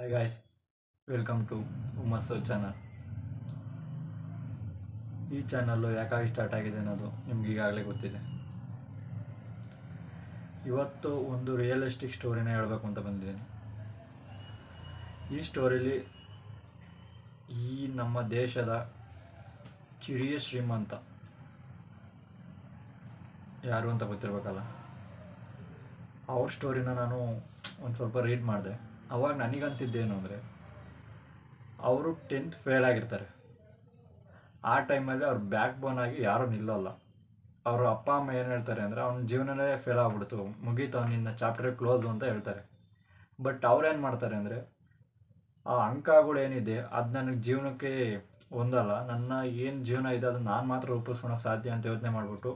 Hi guys welcome to Hummassu channel ಈ channel ಯಾಕಾಗಿ start ಆಗಿದೆ ಅನ್ನೋದು ನಿಮ್ಗೆ ಈಗಾಗಲೇ ಗೊತ್ತಿದೆ. ಇವತ್ತು ಒಂದು ರಿಯಲಿಸ್ಟಿಕ್ ಸ್ಟೋರಿನ ಹೇಳಬೇಕು ಅಂತ ಬಂದಿದ್ದೀನಿ. ಈ ಸ್ಟೋರಿಲಿ ಈ ನಮ್ಮ ದೇಶದ ಕಿರಿಯ ಶ್ರೀಮಂತ. ಯಾರು ಅಂತ ಗೊತ್ತಿರಬೇಕಲ್ಲ? ಅವ್ರ ಸ್ಟೋರಿನ ನಾನು ಒಂದು ಸ್ವಲ್ಪ ರೀಡ್ ಮಾಡಿದೆ. ಅವಾಗ ನನಗನ್ಸಿದ್ದೇನು ಅಂದರೆ, ಅವರು ಟೆಂತ್ ಫೇಲ್ ಆಗಿರ್ತಾರೆ. ಆ ಟೈಮಲ್ಲಿ ಅವ್ರ ಬ್ಯಾಕ್ ಬೋನ್ ಆಗಿ ಯಾರೂ ನಿಲ್ಲಲ್ಲ. ಅವರು ಅಪ್ಪ, ಅಮ್ಮ ಏನು ಹೇಳ್ತಾರೆ ಅಂದರೆ, ಅವ್ನ ಜೀವನನೇ ಫೇಲ್ ಆಗ್ಬಿಡ್ತು, ಮುಗೀತು ನಿನ್ನ ಚಾಪ್ಟರ್ ಕ್ಲೋಸು ಅಂತ ಹೇಳ್ತಾರೆ. ಬಟ್ ಅವ್ರೇನು ಮಾಡ್ತಾರೆ ಅಂದರೆ, ಆ ಅಂಕಗಳು ಏನಿದೆ, ಅದು ನನಗೆ ಜೀವನಕ್ಕೆ ಒಂದಲ್ಲ, ನನ್ನ ಏನು ಜೀವನ ಇದೆ ಅದನ್ನು ನಾನು ಮಾತ್ರ ರೂಪಿಸ್ಕೊಳಕ್ಕೆ ಸಾಧ್ಯ ಅಂತ ಯೋಚನೆ ಮಾಡಿಬಿಟ್ಟು,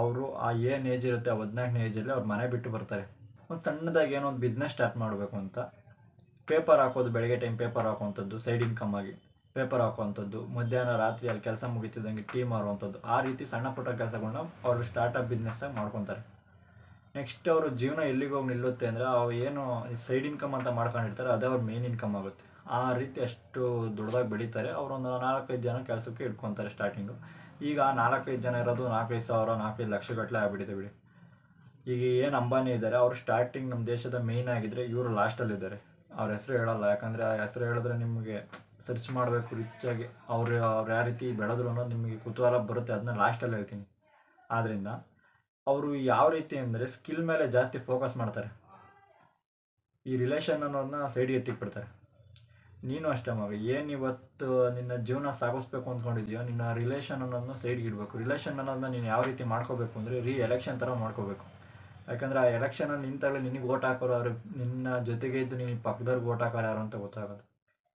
ಅವರು ಆ ಏನು ಏಜ್ ಇರುತ್ತೆ ಆ ಹದಿನಾಲ್ಕನೇ ಏಜಲ್ಲಿ ಅವ್ರು ಮನೆ ಬಿಟ್ಟು ಬರ್ತಾರೆ. ಒಂದು ಸಣ್ಣದಾಗಿ ಏನೋ ಒಂದು ಬಿಸ್ನೆಸ್ ಸ್ಟಾರ್ಟ್ ಮಾಡಬೇಕು ಅಂತ. ಪೇಪರ್ ಹಾಕೋದು ಬೆಳಗ್ಗೆ ಟೈಮ್ ಪೇಪರ್ ಹಾಕುವಂಥದ್ದು ಸೈಡ್ ಇನ್ಕಮ್ ಆಗಿ ಪೇಪರ್ ಹಾಕುವಂಥದ್ದು, ಮಧ್ಯಾಹ್ನ ರಾತ್ರಿ ಅಲ್ಲಿ ಕೆಲಸ ಮುಗಿತಿದ್ದಂಗೆ ಟೀ ಮಾರುವಂಥದ್ದು ಆ ರೀತಿ ಸಣ್ಣ ಪುಟ್ಟ ಕೆಲಸಗಳನ್ನ ಅವರು ಸ್ಟಾರ್ಟಪ್ ಬಿಸ್ನೆಸ್ನಾಗ ಮಾಡ್ಕೊತಾರೆ. ನೆಕ್ಸ್ಟ್ ಅವರು ಜೀವನ ಎಲ್ಲಿಗೆ ಹೋಗಿ ನಿಲ್ಲುತ್ತೆ ಅಂದರೆ ಅವು ಏನು ಸೈಡ್ ಇನ್ಕಮ್ ಅಂತ ಮಾಡ್ಕೊಂಡಿರ್ತಾರೆ, ಅದೇ ಅವ್ರ ಮೇನ್ ಇನ್ಕಮ್ ಆಗುತ್ತೆ. ಆ ರೀತಿ ಅಷ್ಟು ದೊಡ್ಡದಾಗಿ ಬೆಳೀತಾರೆ. ಅವರೊಂದು ನಾಲ್ಕೈದು ಜನ ಕೆಲಸಕ್ಕೆ ಇಟ್ಕೊತಾರೆ ಸ್ಟಾರ್ಟಿಂಗು ಈಗ ನಾಲ್ಕೈದು ಜನ ಇರೋದು ನಾಲ್ಕೈದು ಸಾವಿರ, ನಾಲ್ಕೈದು ಲಕ್ಷ ಗಟ್ಟಲೆ ಬಿಡಿ. ಈಗ ಏನು ಅಂಬಾನಿ ಇದ್ದಾರೆ ಅವರು ಸ್ಟಾರ್ಟಿಂಗ್ ನಮ್ಮ ದೇಶದ ಮೇಯ್ನ್ ಆಗಿದ್ರೆ ಇವರು ಲಾಸ್ಟಲ್ಲಿದ್ದಾರೆ ಅವ್ರ ಹೆಸರು ಹೇಳಲ್ಲ. ಯಾಕಂದರೆ ಆ ಹೆಸರು ಹೇಳಿದ್ರೆ ನಿಮಗೆ ಸರ್ಚ್ ಮಾಡಬೇಕು ರಿಚ್ಚಾಗಿ. ಅವರು ಅವ್ರು ಯಾವ ರೀತಿ ಬೆಳೆದ್ರು ಅನ್ನೋದು ನಿಮಗೆ ಕುತೂಹಲ ಬರುತ್ತೆ. ಅದನ್ನ ಲಾಸ್ಟಲ್ಲಿ ಹೇಳ್ತೀನಿ. ಆದ್ದರಿಂದ ಅವರು ಯಾವ ರೀತಿ ಅಂದರೆ ಸ್ಕಿಲ್ ಮೇಲೆ ಜಾಸ್ತಿ ಫೋಕಸ್ ಮಾಡ್ತಾರೆ. ಈ ರಿಲೇಷನ್ ಅನ್ನೋದನ್ನ ಸೈಡ್ಗೆ ಎತ್ತಿಕ್ಬಿಡ್ತಾರೆ. ನೀನು ಅಷ್ಟೇ ಮಗ, ಏನು ಇವತ್ತು ನಿನ್ನ ಜೀವನ ಸಾಗಿಸ್ಬೇಕು ಅಂದ್ಕೊಂಡಿದ್ಯೋ, ನಿನ್ನ ರಿಲೇಷನ್ ಅನ್ನೋದನ್ನ ಸೈಡ್ಗೆ ಇಡಬೇಕು. ರಿಲೇಷನ್ ಅನ್ನೋದನ್ನ ನೀನು ಯಾವ ರೀತಿ ಮಾಡ್ಕೋಬೇಕು ಅಂದರೆ ರೀ ಎಲೆಕ್ಷನ್ ಥರ ಮಾಡ್ಕೋಬೇಕು. ಯಾಕಂದರೆ ಆ ಎಲೆಕ್ಷನಲ್ಲಿ ನಿಂತಾಗಲೇ ನಿನಗೆ ಓಟ್ ಹಾಕೋರು ಅವ್ರು, ನಿನ್ನ ಜೊತೆಗೆ ಇದ್ದು ನಿನ್ನ ಪಕ್ಕದವ್ರಿಗೆ ಓಟ್ ಹಾಕೋರು ಯಾರು ಅಂತ ಗೊತ್ತಾಗೋದು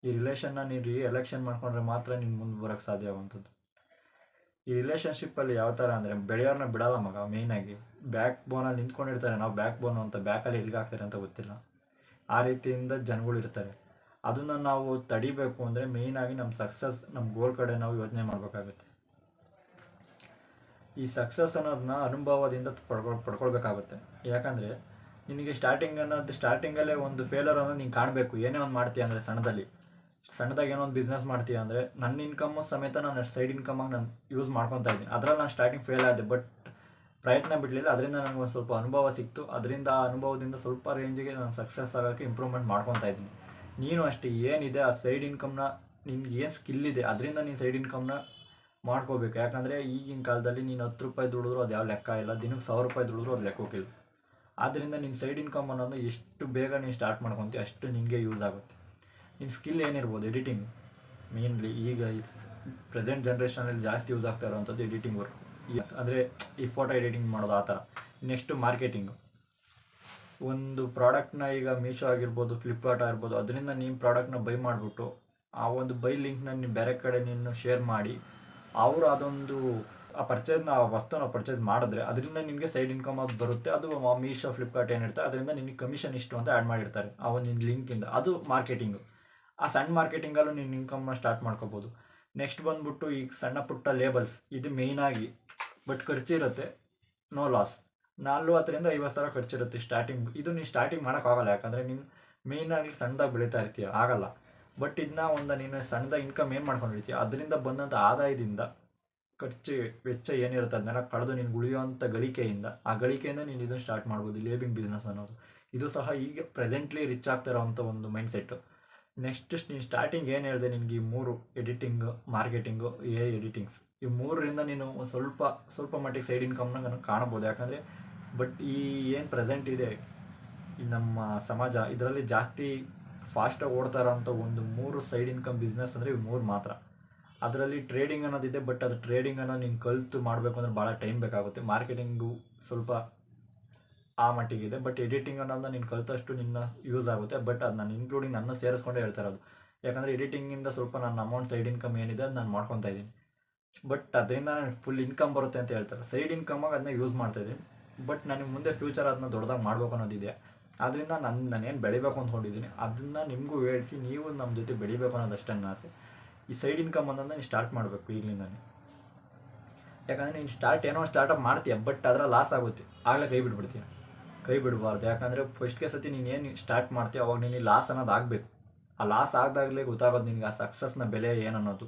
ಈ ರಿಲೇಷನ್ನ ನೀನು ರೀ ಎಲೆಕ್ಷನ್ ಮಾಡ್ಕೊಂಡ್ರೆ ಮಾತ್ರ ನೀನು ಮುಂದೆ ಬರೋಕ್ಕೆ ಸಾಧ್ಯ ಆಗುವಂಥದ್ದು. ಈ ರಿಲೇಷನ್ಶಿಪ್ಪಲ್ಲಿ ಯಾವ ಥರ ಅಂದರೆ ಬೆಳೆಯೋರನ್ನ ಬಿಡಲ್ಲ ಮಗ ಮೇಯ್ನಾಗಿ ಬ್ಯಾಕ್ ಬೋನಲ್ಲಿ ನಿಂತ್ಕೊಂಡಿರ್ತಾರೆ, ನಾವು ಬ್ಯಾಕ್ ಬೋನ್ ಅಂತ ಬ್ಯಾಕಲ್ಲಿ ಎಲ್ಲಿಗೆ ಹಾಕ್ತಾರೆ ಅಂತ ಗೊತ್ತಿಲ್ಲ. ಆ ರೀತಿಯಿಂದ ಜನಗಳು ಇರ್ತಾರೆ. ಅದನ್ನು ನಾವು ತಡಿಬೇಕು ಅಂದರೆ ಮೇಯ್ನಾಗಿ ನಮ್ಮ ಸಕ್ಸಸ್ ನಮ್ಮ ಗೋಲ್ ಕಡೆ ನಾವು ಯೋಚನೆ ಮಾಡಬೇಕಾಗುತ್ತೆ. ಈ ಸಕ್ಸಸ್ ಅನ್ನೋದನ್ನ ಅನುಭವದಿಂದ ಪಡ್ಕೊ, ಪಡ್ಕೊಳ್ಬೇಕಾಗುತ್ತೆ. ಯಾಕಂದರೆ, ನಿನಗೆ ಸ್ಟಾರ್ಟಿಂಗ್ ಅನ್ನೋದು ಸ್ಟಾರ್ಟಿಂಗಲ್ಲೇ ಒಂದು ಫೇಲರ್ ಅನ್ನೋದು ನೀನು ಕಾಣಬೇಕು. ಏನೇ ಒಂದು ಮಾಡ್ತೀಯ ಅಂದರೆ ಸಣ್ಣದಲ್ಲಿ. ಸಣ್ಣದಾಗಿ ಏನೋ ಒಂದು ಬಿಸ್ನೆಸ್ ಮಾಡ್ತೀಯ ಅಂದರೆ ನನ್ನ ಇನ್ಕಮ್ಮು ಸಮೇತ ನಾನು ಸೈಡ್ ಇನ್ಕಮಾಗಿ ನಾನು ಯೂಸ್ ಮಾಡ್ಕೊತಾ ಇದ್ದೀನಿ. ಅದರಲ್ಲಿ ನಾನು ಸ್ಟಾರ್ಟಿಂಗ್ ಫೇಲ್ ಆದೆ ಬಟ್ ಪ್ರಯತ್ನ ಬಿಡಲಿಲ್ಲ. ಅದರಿಂದ ನನಗೆ ಒಂದು ಸ್ವಲ್ಪ ಅನುಭವ ಸಿಕ್ತು. ಅದರಿಂದ ಆ ಅನುಭವದಿಂದ ಸ್ವಲ್ಪ ರೇಂಜಿಗೆ ನಾನು ಸಕ್ಸಸ್ ಆಗೋಕ್ಕೆ ಇಂಪ್ರೂವ್ಮೆಂಟ್ ಮಾಡ್ಕೊತಾ ಇದ್ದೀನಿ. ನೀನು ಅಷ್ಟೇ ಏನಿದೆ ಆ ಸೈಡ್ ಇನ್ಕಮ್ನ ನಿನ್ಗೆ ಏನು ಸ್ಕಿಲ್ ಇದೆ, ಅದರಿಂದ ನೀನು ಸೈಡ್ ಇನ್ಕಮ್ನ ಮಾಡ್ಕೋಬೇಕು. ಯಾಕಂದರೆ ಈಗಿನ ಕಾಲದಲ್ಲಿ ನೀನು ಹತ್ತು ರೂಪಾಯಿ ದುಡಿದ್ರು ಅದು ಯಾವ ಲೆಕ್ಕ ಇಲ್ಲ. ದಿನಕ್ಕೆ ಸಾವಿರ ರೂಪಾಯಿ ದುಡಿದ್ರು ಅದು ಲೆಕ್ಕೋಕ್ಕಿಲ್ಲ ಆದ್ದರಿಂದ ನಿನ್ನ ಸೈಡ್ ಇನ್ಕಮ್ ಅನ್ನೋದು ಎಷ್ಟು ಬೇಗ ನೀನು ಸ್ಟಾರ್ಟ್ ಮಾಡ್ಕೊತೀಯ ಅಷ್ಟು ನಿನಗೆ ಯೂಸ್ ಆಗುತ್ತೆ. ನಿನ್ನ ಸ್ಕಿಲ್ ಏನಿರ್ಬೋದು ಎಡಿಟಿಂಗ್ ಮೇನ್ಲಿ ಈಗ ಪ್ರೆಸೆಂಟ್ ಜನ್ರೇಷನಲ್ಲಿ ಜಾಸ್ತಿ ಯೂಸ್ ಆಗ್ತಾ ಇರೋವಂಥದ್ದು ಎಡಿಟಿಂಗ್ ವರ್ಕ್ ಅಂದರೆ ಈ ಫೋಟೋ ಎಡಿಟಿಂಗ್ ಮಾಡೋದು ಆ ಥರ ನೆಕ್ಸ್ಟು ಮಾರ್ಕೆಟಿಂಗು ಒಂದು ಪ್ರಾಡಕ್ಟ್ನ ಈಗ ಮೀಶೋ ಆಗಿರ್ಬೋದು ಫ್ಲಿಪ್ಕಾರ್ಟ್ ಆಗಿರ್ಬೋದು, ಅದರಿಂದ ನೀನು ಪ್ರಾಡಕ್ಟ್ನ ಬೈ ಮಾಡಿಬಿಟ್ಟು ಆ ಒಂದು ಬೈ ಲಿಂಕ್ನ ನೀನು ಬೇರೆ ಕಡೆ ನೀನು ಶೇರ್ ಮಾಡಿ ಅವರು ಅದೊಂದು, ಆ ಪರ್ಚೇಸ್ನ ಆ ವಸ್ತುನ ಪರ್ಚೇಸ್ ಮಾಡಿದ್ರೆ ಅದರಿಂದ ನಿಮಗೆ ಸೈಡ್ ಇನ್ಕಮ್ ಆಗಿ ಬರುತ್ತೆ. ಅದು ಮೀಶೋ ಫ್ಲಿಪ್ಕಾರ್ಟ್ ಏನಿರುತ್ತೆ ಅದರಿಂದ ನಿಮಗೆ ಕಮಿಷನ್ ಇಷ್ಟು ಅಂತ ಆ್ಯಡ್ ಮಾಡಿರ್ತಾರೆ. ಆ ಒಂದು ಲಿಂಕಿಂದ ಅದು ಮಾರ್ಕೆಟಿಂಗು ಆ ಸಣ್ಣ ಮಾರ್ಕೆಟಿಂಗಲ್ಲೂ ನೀನು ಇನ್ಕಮ್ನ ಸ್ಟಾರ್ಟ್ ಮಾಡ್ಕೋಬೋದು. ನೆಕ್ಸ್ಟ್ ಬಂದ್ಬಿಟ್ಟು ಈಗ ಸಣ್ಣ ಪುಟ್ಟ ಲೇಬಲ್ಸ್ ಇದು ಮೇಯ್ನಾಗಿ ಬಟ್ ಖರ್ಚಿರುತ್ತೆ ನೋ ಲಾಸ್ ನಲ್ವತ್ತರಿಂದ ಐವತ್ತು ಸಾವಿರ ಖರ್ಚಿರುತ್ತೆ ಸ್ಟಾರ್ಟಿಂಗ್ ಇದು ನೀನು ಸ್ಟಾರ್ಟಿಂಗ್ ಮಾಡೋಕ್ಕಾಗಲ್ಲ, ಯಾಕಂದರೆ ನೀನು ಮೇಯ್ನಾಗಿ ಸಣ್ಣದಾಗಿ ಬೆಳೀತಾ ಇರ್ತೀಯ, ಆಗಲ್ಲ. ಬಟ್ ಇದನ್ನ ಒಂದು ನೀನು ಸಣ್ಣದ ಇನ್ಕಮ್ ಏನು ಮಾಡ್ಕೊಂಡಿರ್ತೀಯ? ಅದರಿಂದ ಬಂದಂಥ ಆದಾಯದಿಂದ ಖರ್ಚು, ವೆಚ್ಚ ಏನಿರುತ್ತೆ ಅದನ್ನೆಲ್ಲ ಕಳೆದು ನಿನ್ಗೆ ಉಳಿಯುವಂಥ ಗಳಿಕೆಯಿಂದ, ಆ ಗಳಿಕೆಯಿಂದ ನೀನು ಇದನ್ನು ಸ್ಟಾರ್ಟ್ ಮಾಡ್ಬೋದು ಲೇಬಿಂಗ್ ಬಿಸ್ನೆಸ್ ಅನ್ನೋದು. ಇದು ಸಹ ಈಗ ಪ್ರೆಸೆಂಟ್ಲಿ ರಿಚ್ ಆಗ್ತಾ ಇರೋವಂಥ ಒಂದು ಮೈಂಡ್ ಸೆಟ್ಟು ನೆಕ್ಸ್ಟ್ ನೀನು ಸ್ಟಾರ್ಟಿಂಗ್ ಏನು ಹೇಳಿದೆ ನಿನಗೆ ಈ ಮೂರು ಎಡಿಟಿಂಗು ಮಾರ್ಕೆಟಿಂಗು ಎ ಎಡಿಟಿಂಗ್ಸ್ ಈ ಮೂರರಿಂದ ನೀನು ಸ್ವಲ್ಪ ಸ್ವಲ್ಪ ಮಟ್ಟಿಗೆ ಸೈಡ್ ಇನ್ಕಮ್ನ ಕಾಣ್ಬೋದು. ಯಾಕಂದರೆ ಬಟ್ ಈ ಏನು ಪ್ರೆಸೆಂಟ್ ಇದೆ, ಈ ನಮ್ಮ ಸಮಾಜ, ಇದರಲ್ಲಿ ಜಾಸ್ತಿ ಫಾಸ್ಟಾಗಿ ಓಡ್ತಾ ಇರೋಂಥ ಒಂದು ಮೂರು ಸೈಡ್ ಇನ್ಕಮ್ ಬಿಸ್ನೆಸ್ ಅಂದರೆ ಇವು ಮೂರು ಮಾತ್ರ. ಅದರಲ್ಲಿ ಟ್ರೇಡಿಂಗ್ ಅನ್ನೋದಿದೆ ಬಟ್ ಅದು ಟ್ರೇಡಿಂಗ್ ಅನ್ನೋ ನೀನು ಕಲಿತು ಮಾಡಬೇಕು ಅಂದರೆ ಭಾಳ ಟೈಮ್ ಬೇಕಾಗುತ್ತೆ. ಮಾರ್ಕೆಟಿಂಗು ಸ್ವಲ್ಪ ಆ ಮಟ್ಟಿಗೆ ಇದೆ ಬಟ್ ಎಡಿಟಿಂಗ್ ಅನ್ನೋದನ್ನ ನೀನು ಕಲಿತಷ್ಟು ನಿನ್ನ ಯೂಸ್ ಆಗುತ್ತೆ. ಬಟ್ ಅದು ನಾನು ಇನ್ಕ್ಲೂಡಿಂಗ್ ನನ್ನ ಸೇರಿಸ್ಕೊಂಡೇ ಹೇಳ್ತಾ ಇರೋದು. ಯಾಕಂದರೆ ಎಡಿಟಿಂಗಿಂದ ಸ್ವಲ್ಪ ನನ್ನ ಅಮೌಂಟ್ ಸೈಡ್ ಇನ್ಕಮ್ ಏನಿದೆ ಅದು ನಾನು ಮಾಡ್ಕೊತಾ ಇದ್ದೀನಿ. ಬಟ್ ಅದರಿಂದ ನನಗೆ ಫುಲ್ ಇನ್ಕಮ್ ಬರುತ್ತೆ ಅಂತ ಹೇಳ್ತಾರೆ. ಸೈಡ್ ಇನ್ಕಮಾಗಿ ಅದನ್ನ ಯೂಸ್ ಮಾಡ್ತಾ ಇದ್ದೀನಿ. ಬಟ್ ನನಗೆ ಮುಂದೆ ಫ್ಯೂಚರ್ ಅದನ್ನ ದೊಡ್ಡದಾಗಿ ಮಾಡಬೇಕು ಅನ್ನೋದಿದೆ ಆದ್ದರಿಂದ ನನ್ನ ನಾನೇನು ಬೆಳಿಬೇಕು ಅಂದ್ಕೊಂಡಿದ್ದೀನಿ ಅದನ್ನು ನಿಮಗೂ ಹೇಳಿಸಿ, ನೀವು ನಮ್ಮ ಜೊತೆ ಬೆಳಿಬೇಕು ಅನ್ನೋದಷ್ಟೇ ನನ್ನ ಆಸೆ. ಈ ಸೈಡ್ ಇನ್ಕಮ್ ಅನ್ನೋದನ್ನ ನೀನು ಸ್ಟಾರ್ಟ್ ಮಾಡಬೇಕು ಈಗಲಿಂದನೇ. ಯಾಕಂದರೆ ನೀನು ಸ್ಟಾರ್ಟ್ ಏನೋ ಸ್ಟಾರ್ಟಪ್ ಮಾಡ್ತೀಯ ಬಟ್ ಅದರ ಲಾಸ್ ಆಗುತ್ತೆ. ಆಗಲೇ ಕೈ ಬಿಟ್ಬಿಡ್ತೀಯ. ಕೈ ಬಿಡಬಾರ್ದು. ಯಾಕಂದರೆ ಫಸ್ಟ್ಗೆ ಸತಿ ನೀನು ಏನು ಸ್ಟಾರ್ಟ್ ಮಾಡ್ತೀಯ, ಅವಾಗ ನೀನು ಲಾಸ್ ಅನ್ನೋದು ಆಗಬೇಕು. ಆ ಲಾಸ್ ಆಗದಾಗಲೇ ಗೊತ್ತಾಗೋದು ನಿನಗೆ ಆ ಸಕ್ಸಸ್ನ ಬೆಲೆ ಏನನ್ನೋದು.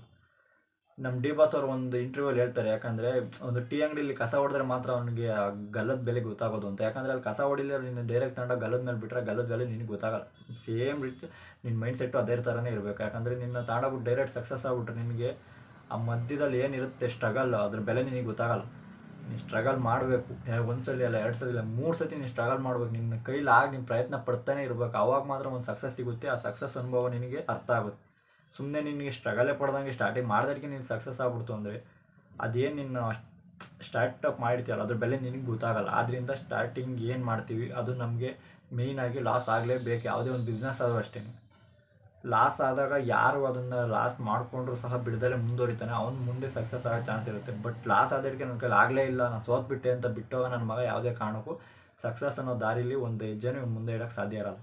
ನಮ್ಮ ಡಿ ಬಾಸ್ ಅವ್ರು ಒಂದು ಇಂಟರ್ವ್ಯೂಲ್ಲಿ ಹೇಳ್ತಾರೆ, ಯಾಕಂದರೆ ಒಂದು ಟೀ ಅಂಗಡಿಲಿ ಕಸ ಹೊಡೆದ್ರೆ ಮಾತ್ರ ಅವನಿಗೆ ಆ ಗಲ್ಲದ ಬೆಲೆ ಗೊತ್ತಾಗೋದು ಅಂತ. ಯಾಕಂದರೆ ಅಲ್ಲಿ ಕಸ ಹೊಡಿಲಿಲ್ಲ ನೀನು ಡೈರೆಕ್ಟ್ ತಂಡ ಗಲ್ಲದ ಮೇಲೆ ಬಿಟ್ಟರೆ ಗಲ್ಲದ ಬೆಲೆ ನಿನಗೆ ಗೊತ್ತಾಗಲ್ಲ. ಸೇಮ್ ರೀತಿ ನಿನ್ನ ಮೈಂಡ್ ಸೆಟ್ಟು ಅದೇ ಥರನೇ ಇರಬೇಕು. ಯಾಕಂದರೆ ನಿನ್ನ ತಗೊಂಡೋಗ್ಬಿಟ್ಟು ಡೈರೆಕ್ಟ್ ಸಕ್ಸಸ್ ಆಗ್ಬಿಟ್ರೆ ನಿನಗೆ ಆ ಮಧ್ಯದಲ್ಲಿ ಏನಿರುತ್ತೆ ಸ್ಟ್ರಗಲ್ ಅದ್ರ ಬೆಲೆ ನಿನಗೆ ಗೊತ್ತಾಗಲ್ಲ. ನೀನು ಸ್ಟ್ರಗಲ್ ಮಾಡಬೇಕು. ಒಂದು ಸಲ ಅಲ್ಲ, ಎರಡು ಸಲ ಇಲ್ಲ ಮೂರು ಸತಿ ನೀನು ಸ್ಟ್ರಗಲ್ ಮಾಡ್ಬೇಕು. ನಿನ್ನ ಕೈಲಿ ಆಗಿ ನೀನು ಪ್ರಯತ್ನ ಪಡ್ತಾನೆ ಇರಬೇಕು. ಆವಾಗ ಮಾತ್ರ ಒಂದು ಸಕ್ಸಸ್ ಸಿಗುತ್ತೆ. ಆ ಸಕ್ಸಸ್ ಅನುಭವ ನಿನಗೆ ಅರ್ಥ ಆಗುತ್ತೆ. ಸುಮ್ಮನೆ ನಿನಗೆ ಸ್ಟ್ರಗಲೇ ಪಡ್ದಂಗೆ ಸ್ಟಾರ್ಟಿಂಗ್ ಮಾಡ್ದಕ್ಕೆ ನೀನು ಸಕ್ಸಸ್ ಆಗ್ಬಿಡ್ತು ಅಂದರೆ ಅದೇನು ನಿನ್ನ ಸ್ಟಾರ್ಟಪ್ ಮಾಡಿರ್ತೀಯಲ್ಲ, ಅದ್ರ ಬೆಲೆ ನಿನಗೆ ಗೊತ್ತಾಗಲ್ಲ. ಆದ್ದರಿಂದ ಸ್ಟಾರ್ಟಿಂಗ್ ಏನು ಮಾಡ್ತೀವಿ, ಅದು ನಮಗೆ ಮೇಯ್ನಾಗಿ ಲಾಸ್ ಆಗಲೇಬೇಕು. ಯಾವುದೇ ಒಂದು ಬಿಸ್ನೆಸ್ ಆದರೂ ಅಷ್ಟೇ ಲಾಸ್ ಆದಾಗ ಯಾರು ಅದನ್ನು ಲಾಸ್ ಮಾಡಿಕೊಂಡ್ರು ಸಹ ಬಿಡ್ದಲೇ ಮುಂದುವರಿತಾನೆ. ಅವ್ನು ಮುಂದೆ ಸಕ್ಸಸ್ ಆಗೋ ಚಾನ್ಸ್ ಇರುತ್ತೆ. ಬಟ್ ಲಾಸ್ ಆದಕ್ಕೆ ನನ್ನ ಕೈಲಿ ಆಗಲೇ ಇಲ್ಲ. ನಾನು ಸೋತ್ಬಿಟ್ಟೆ ಅಂತ ಬಿಟ್ಟೋಗ ನನ್ನ ಮಗ ಯಾವುದೇ ಕಾರಣಕ್ಕೂ ಸಕ್ಸಸ್ ಅನ್ನೋ ದಾರಿಲಿ ಒಂದು ಹೆಜ್ಜೆನೂ ಮುಂದೆ ಇಡೋಕ್ಕೆ ಸಾಧ್ಯ ಇರಲ್ಲ.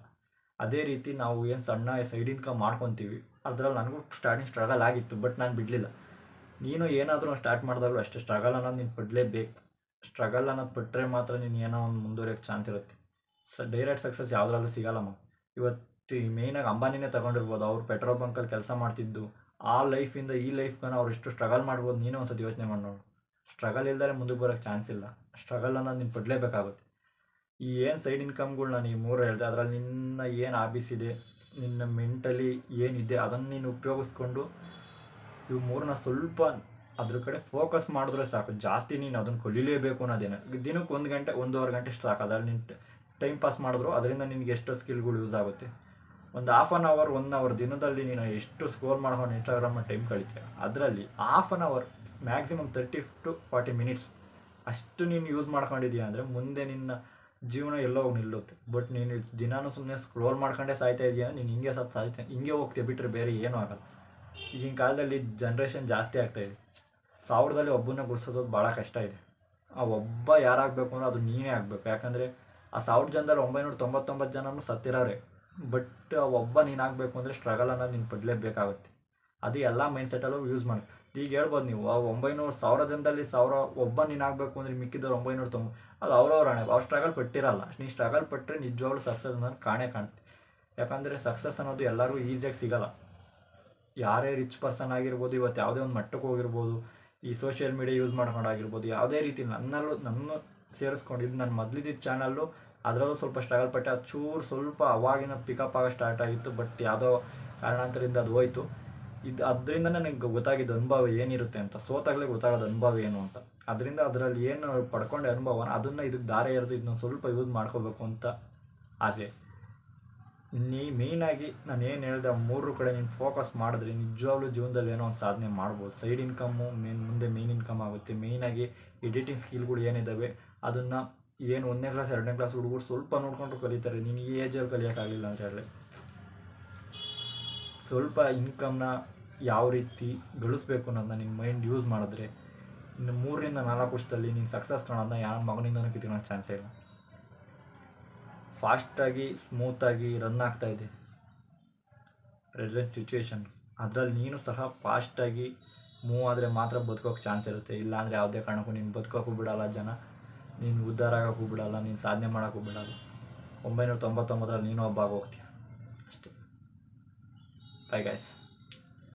ಅದೇ ರೀತಿ ನಾವು ಏನು ಸಣ್ಣ ಸೈಡ್ ಇನ್ಕಮ್ ಮಾಡ್ಕೊತೀವಿ ಅದ್ರಲ್ಲಿ ನನಗೂ ಸ್ಟಾರ್ಟಿಂಗ್ ಸ್ಟ್ರಗಲ್ ಆಗಿತ್ತು ಬಟ್ ನಾನು ಬಿಡಲಿಲ್ಲ. ನೀನು ಏನಾದರೂ ಸ್ಟಾರ್ಟ್ ಮಾಡಿದಾಗಲೂ ಅಷ್ಟೇ ಸ್ಟ್ರಗಲ್ ಅನ್ನೋದು ನೀನು ಪಡಲೇಬೇಕು ಸ್ಟ್ರಗಲ್ ಅನ್ನೋದು ಪಟ್ಟರೆ ಮಾತ್ರ ನೀನು ಏನೋ ಒಂದು ಮುಂದುವರಿಯೋಕ್ಕೆ ಚಾನ್ಸ್ ಇರುತ್ತೆ. ಸ ಡೈರೆಕ್ಟ್ ಸಕ್ಸಸ್ ಯಾವುದ್ರಲ್ಲೂ ಸಿಗಲ್ಲಮ್ಮ ಇವತ್ತು ಮೇಯ್ನಾಗಿ ಅಂಬಾನಿನೇ ತೊಗೊಂಡಿರ್ಬೋದು, ಅವ್ರು ಪೆಟ್ರೋಲ್ ಬಂಕಲ್ಲಿ ಕೆಲಸ ಮಾಡ್ತಿದ್ದು. ಆ ಲೈಫಿಂದ ಈ ಲೈಫ್ಗನ ಅವ್ರು ಎಷ್ಟು ಸ್ಟ್ರಗಲ್ ಮಾಡ್ಬೋದು, ನೀನೇ ಒಂದು ಸತಿ ಯೋಚನೆ ಮಾಡಿ ನೋಡು. ಸ್ಟ್ರಗಲ್ ಇಲ್ದರೆ ಮುಂದಕ್ಕೆ ಬರೋಕ್ಕೆ ಚಾನ್ಸ್ ಇಲ್ಲ. ಸ್ಟ್ರಗಲ್ ಅನ್ನೋದು ನೀನು ಪಡಲೇಬೇಕಾಗುತ್ತೆ ಈ ಏನು ಸೈಡ್ ಇನ್ಕಮ್ಗಳು ನಾನು ಈ ಮೂರು ಹೇಳಿದೆ, ಅದರಲ್ಲಿ ನಿನ್ನ ಏನು ಆಬೀಸ್ ಇದೆ ನಿನ್ನ ಮೆಂಟಲಿ ಏನಿದೆ ಅದನ್ನು ನೀನು ಉಪಯೋಗಿಸ್ಕೊಂಡು ಇವು ಮೂರನ್ನ ಸ್ವಲ್ಪ ಅದ್ರ ಕಡೆ ಫೋಕಸ್ ಮಾಡಿದ್ರೆ ಸಾಕು. ಜಾಸ್ತಿ ನೀನು ಅದನ್ನು ಕಲಿಲೇಬೇಕು ಅನ್ನೋದೇನು. ದಿನಕ್ಕೆ ಒಂದು ಗಂಟೆ ಒಂದೂವರೆ ಗಂಟೆ ಸಾಕು. ಅದರಲ್ಲಿ ನೀನು ಟೈಮ್ ಪಾಸ್ ಮಾಡಿದ್ರು ಅದರಿಂದ ನಿನಗೆ ಎಷ್ಟು ಸ್ಕಿಲ್ಗಳು ಯೂಸ್ ಆಗುತ್ತೆ. ಒಂದು half an hour one hour ದಿನದಲ್ಲಿ ನೀನು ಎಷ್ಟು ಸ್ಕೋರ್ ಮಾಡ್ಕೊಂಡು ಇನ್ಸ್ಟಾಗ್ರಾಮಲ್ಲಿ ಟೈಮ್ ಕಳಿತೀಯ, ಅದರಲ್ಲಿ half an hour maximum thirty to forty minutes ಅಷ್ಟು ನೀನು ಯೂಸ್ ಮಾಡ್ಕೊಂಡಿದ್ದೀಯ ಅಂದರೆ ಮುಂದೆ ನಿನ್ನ ಜೀವನ ಎಲ್ಲೋ ನಿಲ್ಲುತ್ತೆ ಬಟ್ ನೀನು ದಿನಾನು ಸುಮ್ಮನೆ ಸ್ಕ್ರೋಲ್ ಮಾಡ್ಕೊಂಡೇ ಸಾಯ್ತಾ ಇದೆಯಾ, ನೀನು ಹಿಂಗೆ ಸತ್ ಸಾಯ್ತಾ, ಹಿಂಗೆ ಹೋಗ್ತೀಯ ಬಿಟ್ಟರೆ ಬೇರೆ ಏನೂ ಆಗಲ್ಲ. ಈಗಿನ ಕಾಲದಲ್ಲಿ ಜನ್ರೇಷನ್ ಜಾಸ್ತಿ ಆಗ್ತಾ ಇದೆ. ಸಾವಿರದಲ್ಲಿ ಒಬ್ಬನ ಗುರ್ಸೋದು ಭಾಳ ಕಷ್ಟ ಇದೆ. ಆ ಒಬ್ಬ ಯಾರಾಗಬೇಕು ಅಂದ್ರೆ ಅದು ನೀನೇ ಆಗಬೇಕು. ಯಾಕಂದರೆ ಆ ಸಾವಿರ ಜನದಲ್ಲಿ ಒಂಬೈನೂರ ತೊಂಬತ್ತೊಂಬತ್ತು ಜನನೂ ಸತ್ತಿರೋರೆ. ಬಟ್ ಆ ಒಬ್ಬ ನೀನಾಗಬೇಕು ಅಂದರೆ ಸ್ಟ್ರಗಲ್ ಅನ್ನೋದು ನೀನು ಪಡಲೇಬೇಕಾಗುತ್ತೆ. ಅದು ಎಲ್ಲ ಮೈಂಡ್ ಸೆಟಲ್ಲೂ ಯೂಸ್ ಮಾಡಿ ಈಗ ಹೇಳ್ಬೋದು ನೀವು, ಆ ಒಂಬೈನೂರು ಸಾವಿರ ಜನದಲ್ಲಿ ಸಾವಿರ ಒಬ್ಬ ನೀನು ಆಗಬೇಕು ಅಂದರೆ ಮಿಕ್ಕಿದವ್ರು ಒಂಬೈನೂರು ತೊಂಬ, ಅದು ಅವ್ರವ್ರ ಹಣೆ, ಅವ್ರು ಸ್ಟ್ರಗಲ್ ಪಟ್ಟಿರಲ್ಲ. ನೀನು ಸ್ಟ್ರಗಲ್ ಪಟ್ಟರೆ ನಿಜವಾಗ್ಲೂ ಸಕ್ಸಸ್ ಅನ್ನೋದು ಕಾಣೇ ಕಾಣುತ್ತೆ ಯಾಕಂದರೆ ಸಕ್ಸಸ್ ಅನ್ನೋದು ಎಲ್ಲರಿಗೂ ಈಸಿಯಾಗಿ ಸಿಗಲ್ಲ. ಯಾರೇ ರಿಚ್ ಪರ್ಸನ್ ಆಗಿರ್ಬೋದು ಇವತ್ತು ಯಾವುದೇ ಒಂದು ಮಟ್ಟಕ್ಕೆ ಹೋಗಿರ್ಬೋದು, ಈ ಸೋಷಿಯಲ್ ಮೀಡಿಯಾ ಯೂಸ್ ಮಾಡ್ಕೊಂಡಾಗಿರ್ಬೋದು, ಯಾವುದೇ ರೀತಿ ನನ್ನಲ್ಲೂ ನನ್ನ ಸೇರಿಸ್ಕೊಂಡಿದ್ದು ನನ್ನ ಮೊದಲಿದ್ದ ಚಾನಲ್ಲು ಅದರಲ್ಲೂ ಸ್ವಲ್ಪ ಸ್ಟ್ರಗಲ್ ಪಟ್ಟೆ, ಅದು ಚೂರು ಸ್ವಲ್ಪ ಅವಾಗಿನ ಪಿಕಪ್ ಆಗೋ ಸ್ಟಾರ್ಟ್ ಆಗಿತ್ತು ಬಟ್ ಯಾವುದೋ ಕಾರಣಾಂತರದಿಂದ ಅದು ಹೋಯ್ತು. ಇದು ಅದರಿಂದ ನನಗೆ ಗೊತ್ತಾಗಿದ್ದು ಅನುಭವ ಏನಿರುತ್ತೆ ಅಂತ. ಸೋತಾಗಲೇ ಗೊತ್ತಾಗೋದು ಅನುಭವ ಏನು ಅಂತ. ಅದರಿಂದ ಅದರಲ್ಲಿ ಏನು ಪಡ್ಕೊಂಡೆ ಅನುಭವ ಅದನ್ನು ಇದಕ್ಕೆ ದಾರಿ ಎರೆದು ಇದನ್ನ ಸ್ವಲ್ಪ ಯೂಸ್ ಮಾಡ್ಕೋಬೇಕು ಅಂತ ಆಸೆ. ನೀ ಮೇಯ್ನಾಗಿ ನಾನು ಏನು ಹೇಳಿದೆ ಮೂರು ಕಡೆ ನೀನು ಫೋಕಸ್ ಮಾಡಿದ್ರೆ ನಿಜವಾಗ್ಲೂ ಜೀವನದಲ್ಲಿ ಏನೋ ಒಂದು ಸಾಧನೆ ಮಾಡ್ಬೋದು. ಸೈಡ್ ಇನ್ಕಮ್ಮು ಮೇನ್ ಮುಂದೆ ಮೇನ್ ಇನ್ಕಮ್ ಆಗುತ್ತೆ. ಮೇಯ್ನಾಗಿ ಎಡಿಟಿಂಗ್ ಸ್ಕಿಲ್ಗಳು ಏನಿದ್ದಾವೆ ಅದನ್ನು ಏನು ಒಂದನೇ ಕ್ಲಾಸ್ ಎರಡನೇ ಕ್ಲಾಸ್ ಹುಡುಗರು ಸ್ವಲ್ಪ ನೋಡ್ಕೊಂಡು ಕಲಿತಾರೆ. ನೀನು ಈ ಏಜಲ್ಲಿ ಕಲಿಯೋಕ್ಕಾಗಲಿಲ್ಲ ಅಂತ ಹೇಳಿ ಸ್ವಲ್ಪ ಇನ್ಕಮ್ನ ಯಾವ ರೀತಿ ಗಳಿಸ್ಬೇಕು ಅನ್ನೋದನ್ನ ನಿನ್ನ ಮೈಂಡ್ ಯೂಸ್ ಮಾಡಿದ್ರೆ ಇನ್ನು ಮೂರರಿಂದ ನಾಲ್ಕು ವರ್ಷದಲ್ಲಿ ನೀನು ಸಕ್ಸಸ್ ಕಾಣೋದನ್ನ ಯಾರ ಮಗನಿಂದನೂ ಕಿತ್ಕೊಳ್ಳೋ ಚಾನ್ಸೇ ಇಲ್ಲ. ಫಾಸ್ಟಾಗಿ ಸ್ಮೂತಾಗಿ ರನ್ ಆಗ್ತಾ ಇದೆ. ಪ್ರೆಸೆಂಟ್ ಸಿಚುವೇಶನ್ ಅದರಲ್ಲಿ ನೀನು ಸಹ ಫಾಸ್ಟಾಗಿ ಮೂವ್ ಆದರೆ ಮಾತ್ರ ಬದುಕೋಕೆ ಚಾನ್ಸ್ ಇರುತ್ತೆ. ಇಲ್ಲಾಂದರೆ ಯಾವುದೇ ಕಾರಣಕ್ಕೂ ನೀನು ಬದುಕೋಕ್ಕೂ ಬಿಡಲ್ಲ ಜನ. ನೀನು ಉದ್ಧಾರ ಆಗೋಕ್ಕೂ ಬಿಡಲ್ಲ ನೀನು ಸಾಧನೆ ಮಾಡೋಕ್ಕೂ ಬಿಡಲ್ಲ ಒಂಬೈನೂರ ತೊಂಬತ್ತೊಂಬತ್ತರಲ್ಲಿ ನೀನು ಒಬ್ಬ ಆಗೋಗ್ತೀಯ. ಅಷ್ಟೇ ಬೈ ಗೈಸ್